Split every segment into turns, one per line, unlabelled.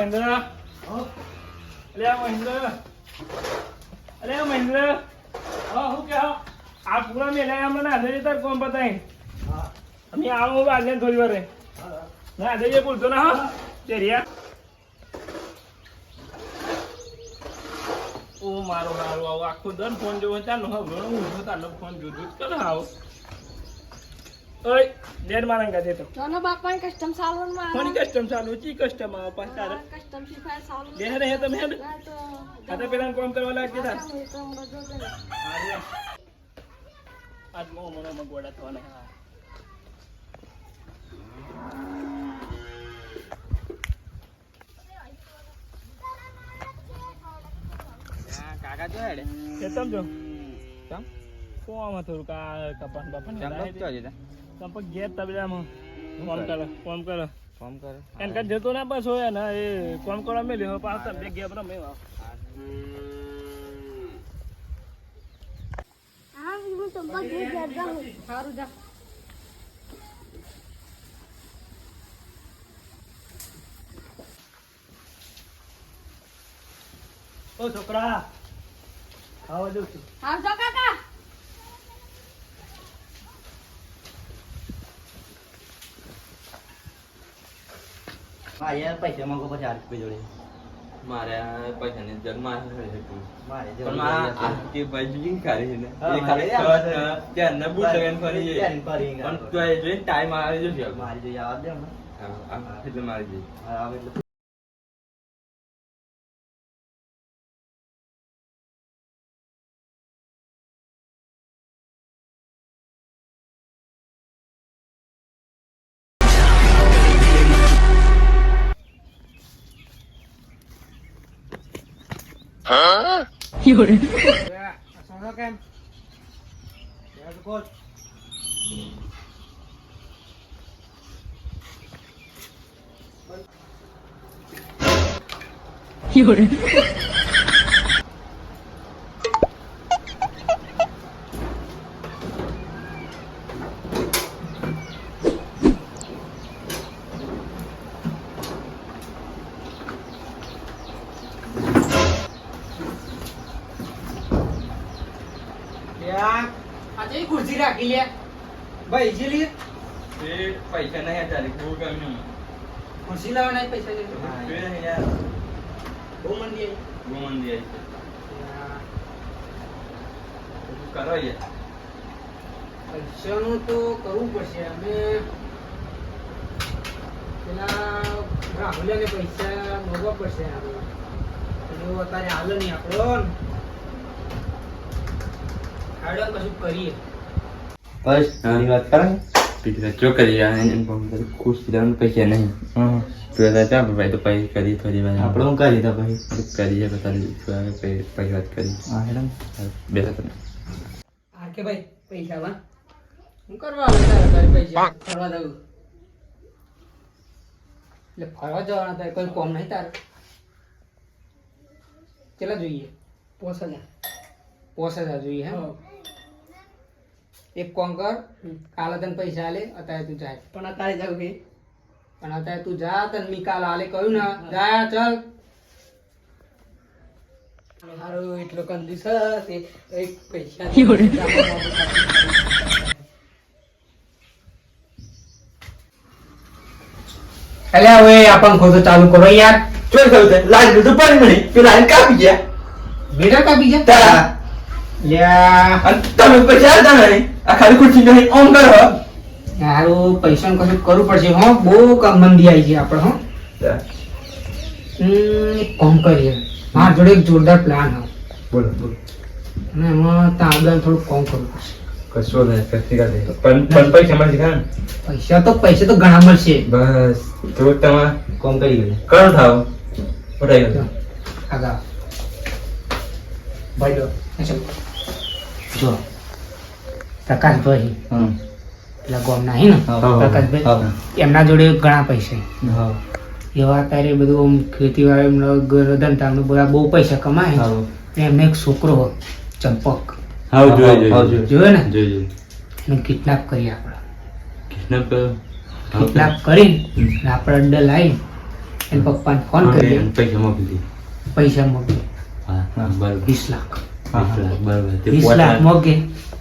મહેન્દ્ર. અલે મહેન્દ્ર. અલે મહેન્દ્ર. હા હું કે હા? આ પૂરા મેલા હમણાં દે તાર કોમ પતાઈ અમે આવો બાજે થોડી વારે ના દે બોલતો ના હા. ચેરિયા ઓ મારો મારો આવો આખો દર ફોન જોવો ચાલો હવે હું તાલો ફોન જોજો. જ કરો આવો ઓય ડેડ મારંગા દે તો.
જોનો બાપા કસ્ટમ સાલવનમાં
કોની કસ્ટમ ચાલુ ચી કસ્ટમ આવે? પાછ
કસ્ટમ શીખાય સાલવન
બે હે તમે હે
ના? તો
આ તો પેલા કોમ કરવા લાગી તા
જો
આજ મો મને મગવડા થવાના.
કાકા જો હેડે.
એ સમજો.
ચમ
કોમાં થોડું કા કપાસ બાપા
ચમ તો? ક્યાં
ચંપક ઘેર તબલામાં ફોન કરો? ફોન કરો.
ફોન કરો?
એન કદ જતો ના બસ હોય ને એ ફોન કરો મે પાછો પાસ બે ગેપ રમે
હા હું ચંપા ઘેર જતા હું સારું જા.
ઓ છોકરા. ખાવા દઉં છું.
આવજો કાકા.
હા યાર પૈસા માંગો પછી આઠ રૂપિયા જોડે.
મારે પૈસા ની જગ મારે પણ મારા આખી બાજુ ખારી ને. એ ખાલી
મારે
છ છ ત્યાં ને બુટ લગાવીને ફરી જાય. પણ તો એ જોઈને ટાઈમ આવે જશે
મારી જોઈએ આવા દે હમણાં.
હા, હા, એટલે મારી જઈ
હા, આવે એટલે
આજે ખુરશી રાખી લે. ભાઈ જે લે.
એ પૈસા નહીં હતા બહુ ગમ્યું
ખુરશી લાવવાના જ પૈસા જોઈએ બહુ મંદી આવી.
બહુ મંદી આવી. કરો યાર
પૈસાનું તો કરવું પડશે. અમે પેલા રાહુલિયાને પૈસા મોગવા પડશે આપણે અત્યારે હાલ નહીં આપણો હાડો કશું કરીએ.
બસ એની વાત કરે
પીધા ચોકરી એને ફોન કરી ખુશ થવાનું પૈસા નહીં તો હતા ત્યાં ભાઈ તો પૈસા કરી થોડી વાર
આપણે શું કરી દીધા પછી
કરીએ બતાવી પૈસા વાત કરી
હા હેડમ
બે તમે
હા કે ભાઈ પૈસા વા હું કરવા આવે તારે તારે પૈસા ફરવા દઉં એટલે ફરવા જવાના તારે કોઈ કોમ નહીં તારે કેટલા જોઈએ પોસ હજાર પોસ હજાર જોઈએ હે એક કોમ કર કાલે તને પૈસા આલે અત્યારે તું જાય.
પણ અત્યારે જાવ કે?
પણ અત્યારે તું જા તને મી કાલ આલે કહ્યું ને. જા ચલ.
મારું એટલો કંજૂસ હશે, એક પૈસા
એટલે હવે આ પંખો તો ચાલુ કરો યાર.
ચોર થયું છે? લાઈન બધું પાણી મળી. પેલા લાઈન કાપી ગયા.
બેટા કાપી ગયા?
અને તમે પૈસા હતા આ ખાલી ખુરશી નહીં ઓમ કરો.
હારું પૈસાનું કશું કરવું પડશે હો? બહુ કામ મંદી આવી છે આપણે હો? એક કરીએ. મારા જોડે એક જોરદાર પ્લાન હો.
બોલો બોલો.
અને એમાં તાંબલાને થોડું કોમ કરવું પડશે.
કશો નહીં કાઢે. પણ પૈસા મળશે ખરા
પૈસા તો પૈસા તો ઘણા મળશે.
બસ તો તમારે
કોમ કરી ગયો.
કરો થાવ. ઉઠાઈ ગયો.
આગા ભાઈ. જો. પ્રકાશભાઈ. પેલા ગોમ હે ને? પ્રકાશભાઈ એમના જોડે ઘણા પૈસા એવા અત્યારે બધું આમ ખેતીવાડી ધંધા બધા બહુ પૈસા કમાય એમને એક છોકરો ચંપક. જોયો ને? એને કિડનેપ કરી આપણે.
કિડનેપ કરો
આપણે અડ્ડે લાવી એને પપ્પાને ફોન
કરી પૈસા મોકલી દે.
પૈસા મોકલે વીસ લાખ.
વીસ લાખ, બરાબર.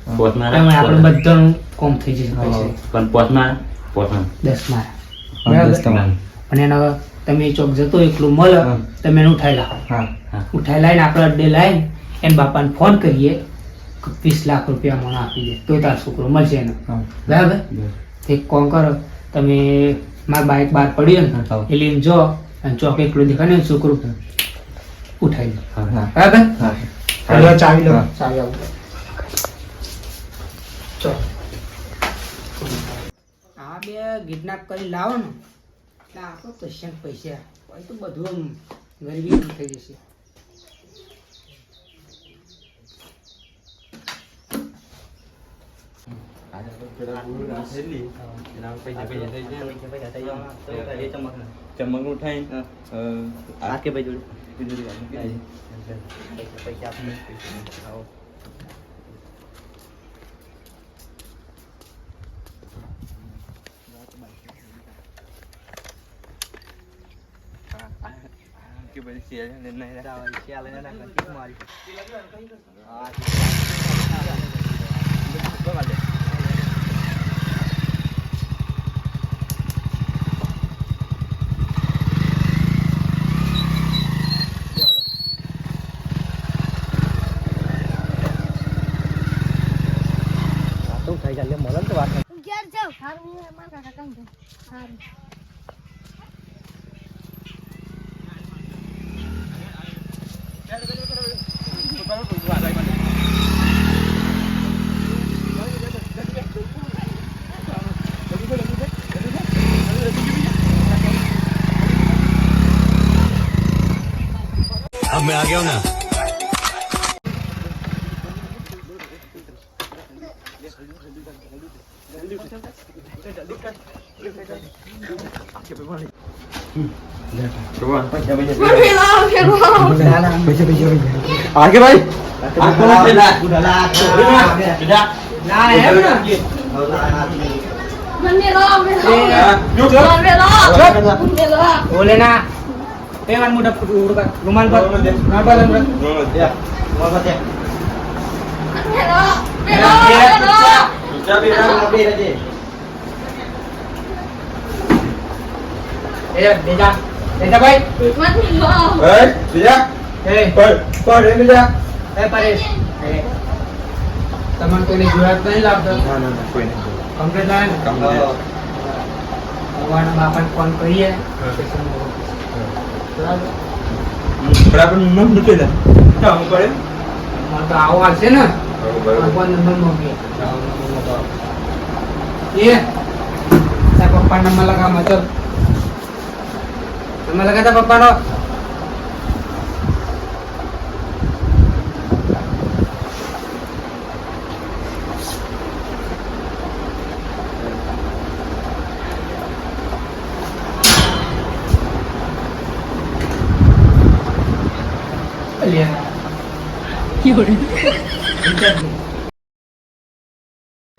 તે
વીસ
પોતના-
લાખ મોકે
પોતના
તમે આપણે બધાનું કોમ થઈ જશે
પણ પોતના પોતના
દસ મારા. અને એના તમે ચોક જતો એકલું મળે તમે એને ઉઠાઈ લાવો
હા. હા
ઉઠાઈ લાવીને આપણે અડ્ડે લાવીને એને બાપાને ફોન કરીએ વીસ લાખ રૂપિયા મને આપી દે. તો તાર છોકરો મળશે એને. બરાબર. તો એક કોમ કરો. તમે મારા બાઇક બહાર પડ્યું ને. એ લઈને જો. અને ચોક એકલું દેખાય ને છોકરું. ઉઠાઈ
હા.
બરાબર? ચાવી લો. ચાવી આવો. આ બે કિડનેપ કરી લાવો ને એટલે આપણો પૈસા ને પૈસા હોય તો બધું ગરીબી થઈ જશે.
ચમક ઉઠાઈ
થાય
આ
આ ભાઈ જોડે?
બીજું
પૈસા પૈસા
શેર ને
ચાલ, એને મારી.
કાકા કામ કરું. હારું
જોવા.
પૈસા પૈસા
આગે ભાઈ આ
રૂમાલ પર રૂમાલ પર અંદર.
મને લો મને લો મને લો
બીજા બી ના.
એ બેજા બેજા ભાઈ
એ, બીજા?
એ
કોણ? કોણ રે બીજા?
એ પરેશ તમને કોઈને જોયા નહીં લાગતો
ના, ના, ના, કોઈ નહીં.
કમ્પ્લીટ લાવે ને
કમ્પ્લીટ.
ભગવાન બાપાને ફોન કરીએ બરાબર
નંબર મૂકી દે. હું પડે?
મને તો આવો આવશે ને
બરાબર.
ભગવાન નંબર મોકલીએ
હા,
એ પપ્પા નંબર લગાવ ચાલ નંબર લગાતા પપ્પાનો.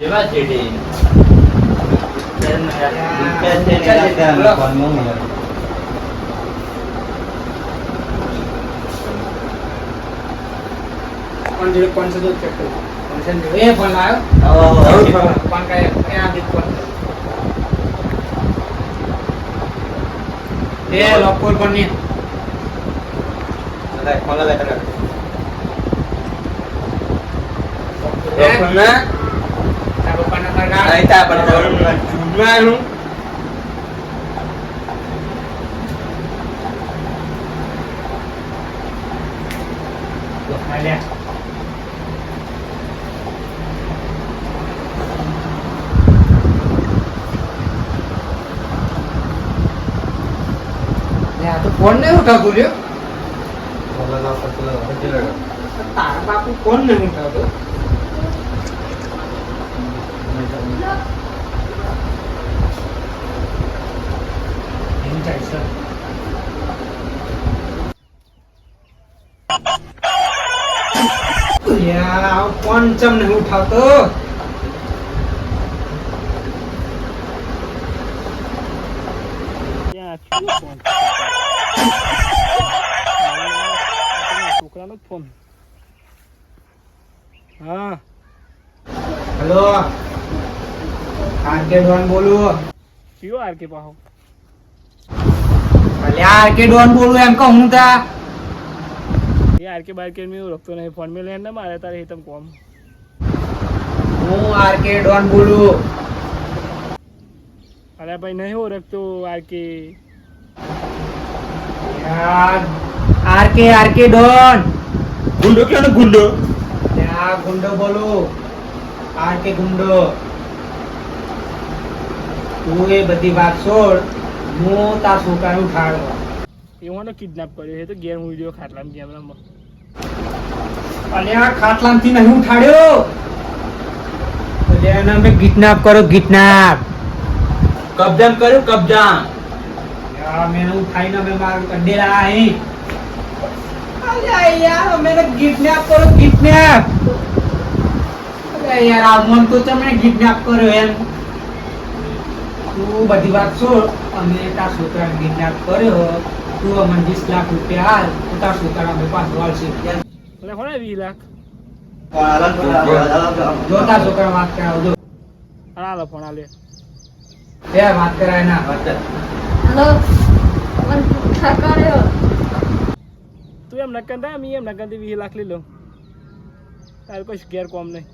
જેવા છે તે.
કોણ જોડે કોણ છે તો check કરો. કોણ છે ને? એ ફોન લાવ્યો ફોન કાંઈ આ દીક ફોન એ લોકપુર કોણની? તારા પપ્પા નંબર કાઢ. અલ્યા. લે, આ તો ફોન નહીં ઉઠાવતો લ્યો? તારા બાપુ છે યાર, ફોન ચમ નહીં ઉઠાવતો
ત્યાં છોકરાનો જ ફોન હા
હેલો આરકે ડોન બોલું
કયો આર કે પાહો?
અલ્યા આરકે ડોન બોલું એમ કહું હું તા.
એ આર કે બાર કે મેં એવું રખતો નહીં. ફોન મેં લઈને ના મારે તારે હિતમ કોમ.
હું આરકે ડોન બોલું.
અરે ભાઈ નહીં હો રખતો આર કે
યાર આરકે આરકે ડોન.
ગુંડો ક્યાં ને ગુંડો
ત્યાં ગુંડો બોલું. આરકે ગુંડો. તું એ બધી વાત છોડ હું તાર છોકરાને ઉઠાડવા.
એ મને કિડનેપ કર્યો છે તો ગેમ વીડિયો ખાટલામાં ગેમ રમવા
અને આ ખાટલામાંથી નહીં ઉઠાડ્યો. એટલે એને અમે કિડનેપ કરો કિડનેપ
કબજામ કર્યું કબજામ
મેં ઉઠાઈને અમે મારું કંડેલા અહીં. યાર મેં કિડનેપ કરો કિડનેપ યાર આ મન તો તમે કિડનેપ કર્યો એમ. તું બધી વાત છોડ અમે તાર છોકરાને કિડનેપ કર્યો તું અમને વીસ લાખ રૂપિયા હાલ તો તાર છોકરા અમે પાછો વાળશે
એટલે વીસ લાખ?
જો તાર છોકરા વાત કરાવજો
હાલો ફોન આલે
બે વાત કરાય ના.
હેલો
તું એમ નક્કન થાય મેં એમ નક્કન વીસ લાખ લઈ લઉં. તારે કોઈ ઘેર કોમ નહીં.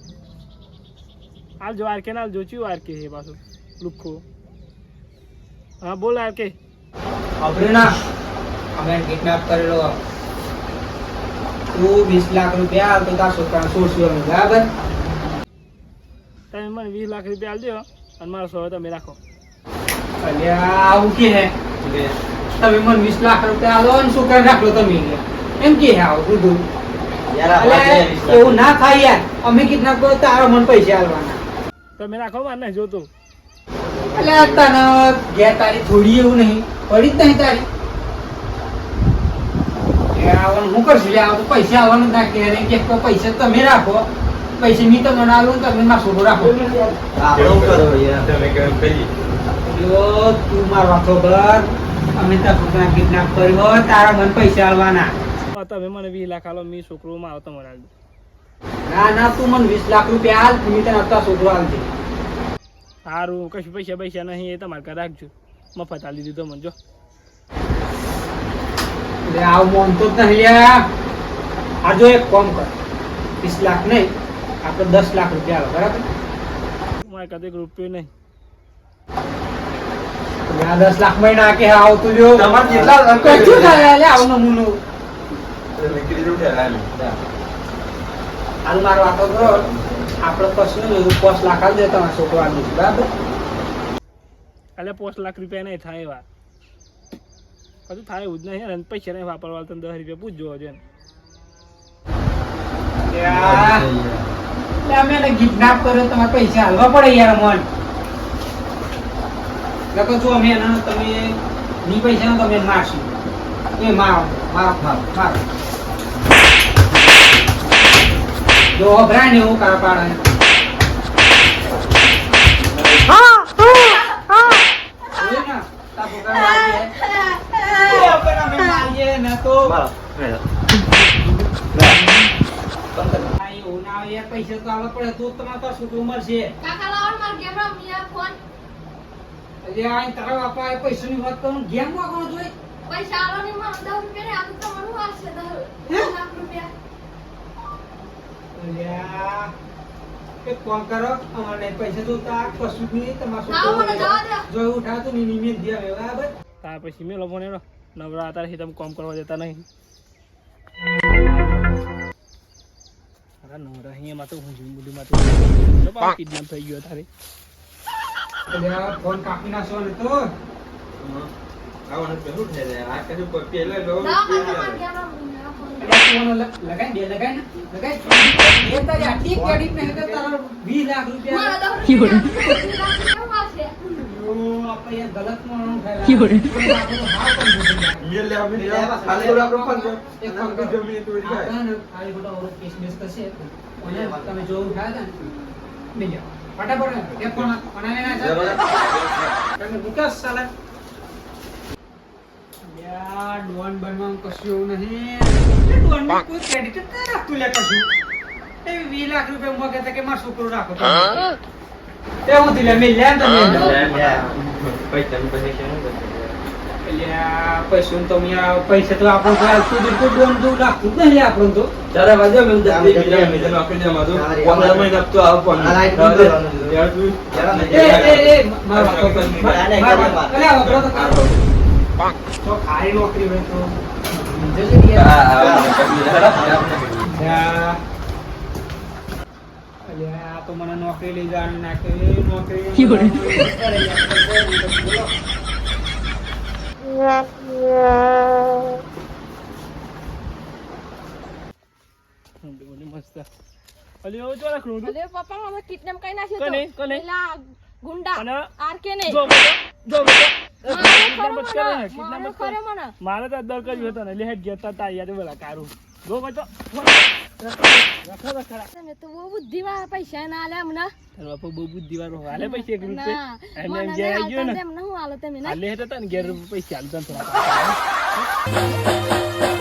હાલ જો આર કે ના જોચ્યું આર કે છે પાછું. લુખો. હા બોલ આર કે.
અભિના અમે કિડનેપ કરેલો. તું વીસ લાખ રૂપિયા આવતો તો તાર છોકરાને છોડશું અમે બરાબર?
તમે મને વીસ લાખ રૂપિયા આપજો અને મારો સો તમે રાખો.
અલ્યા આવું કે હે. તમે મને વીસ લાખ રૂપિયા આલો અને છોકરાને રાખો તમે એમ કે હે આવું બધું એવું ના થાય યાર. અમે કિડનેપ કરો તારો મને પૈસા આલવાના.
તમે રાખો વાર ને જોતો.
અલ્યા તને ઘેર તારી થોડી એવું નહીં. પડી જ નહીં તારી. આવવાનું હું કરશું? લે આવું તો પૈસા આવવાનું ના કે કે પૈસા તમે રાખો. પૈસા મી તમને આલું તમે મારો છોકરો રાખો.
તમે કેમ કરી
જો તું મારો વાતો કર અમે તારા છોકરા કિડનેપ કર્યો તારા મને પૈસા આલવાના.
તમે મને વીસ લાખ આલો મેં છોકરો મારો તમારા આલજો
ના ના તું મને વીસ લાખ રૂપિયા હાલ મી તને અત્યાર છોકરો હાલજે
સારું કશું પૈસા પૈસા નહીં એ તમારે ઘરે રાખજો. મફત આલી દીધો મને જો.
આવું મોનતો જ નહીં આ જો એક કોમ કર. ત્રીસ લાખ નહીં આપણે દસ લાખ રૂપિયા આલો બરાબર?
મારે કદી રૂપિયો નહીં.
આ દસ લાખ મહિના કે આવતું લ્યો
તમારે કેટલા
કશું થાય આવું નમૂનું. હાલ મારો વાતો કરો. આપણે કશું નહીં પાંચ લાખ આવી દે તમારા છોકરો બરાબર?
એટલે પાંચ લાખ રૂપિયા નહીં થાય એવા કશું થાય એવું જ નહીં અને પૈસા નહીં વાપરવા તમે દસ રૂપિયા પૂછજો હજુ
અમે એને કિડનેપ કર્યો તમારે પૈસા હાલવા પડે યાર મન લખો છો અમે એના તમે ની પૈસા તમે મારશું એ માફ મારો મારો મારો જો અભરાય ને એવું કાળા પાડે પૈસા તો આલવા પડે તો તમારે તો છોકરો મળશે
કાકા લાવો માર ગેમ રમી ફોન
એટલે આ તારા બાપા એ પૈસાની વાત કરું ગેમ વાગવાનો જોઈ?
પૈસા આલો ને મને દસ રૂપિયા ને આ તો તમારું લાખ રૂપિયા.
અલ્યા, એક કામ કરો અમારે પૈસા જોતા કશું જ નહીં તમારા
ના, મને જવા દે.
જો એવું ઉઠાવે તો ની નિમિત્ત દે હવે, બરાબર?
ત્યાર પછી મેં લોકો ને નવરા હતા તમે કોમ કરવા દેતા નહીં. નવરા અહીંયામાં તો હું જીવ બધું માં કિડનેપ થઈ ગયો તારે.
ફોન કાપી નાખશો ને તો?
આ કશું પેલા લો
લાવો કાકા માર ગેમ રમી આ ફોન
અલ્યા, ફોન લ- લગાઈ દે લગાઈ ને. લગાઈ એ તારી આટલી ક્રેડિટ નહીં તો તારા 20 લાખ રૂપિયા.
મારા દસ રૂપિયા દસ લાખ રૂપિયા વાગશે
ઓ, આપણે ગલત માણસ થયેલા. પણ ભૂલી ગયા.
મેલ લે આપણે ખાલી આપણો ફોન
એક કામ
જમીન તો
આ ખાલી ખોટો ઓલો કેસ બેસ થશે. અને તમે જો ઉઠાયા હતા ને, બેસી ફટાફટ એક ફોન આલે ના. તમે સાલા. ડોન કશું એવું નહીં. એ કોઈ credit જ નહીં રાખતું લે કશું. એ વીસ લાખ રૂપિયા કે મારો છોકરો રાખો તે. હું? થી મેં લે તમે
પૈસા
પૈસો આ પૈસા તો તો આજ સુધી કોઈ ડોન જ નહીં તો.
બીજા નોકરી જમા. પંદર મહિને આવો પણ. તું.
એ, એ, મારો વપરો તો કરો. તો ખારી નોકરી હોય તો. તો મને નોકરી લઈ જવાનું નાખે. નોકરી
મસ્ત. અલી એવું ચાલે ખરું
પપ્પા મને કિડનેપ કરી નાખ્યો તો.
કોને?
પેલા ગુંડા
અને
આર કે નહીં
જો.
મારો
તો દર કર્યું હતો ને એટલે હેડ તા યાર બોલા કારું.
ગો બહુ પૈસા ના આલે હમણાં
તારો બાપુ બહુ બુદ્ધિવાળો હાલે પૈસા એક રૂપિયા
ના
ઘેર આવી ગયો ને.
એમ ના હું આલો તમે ના?
હાલે હતા ને ઘેર પૈસા હાલતા થોડા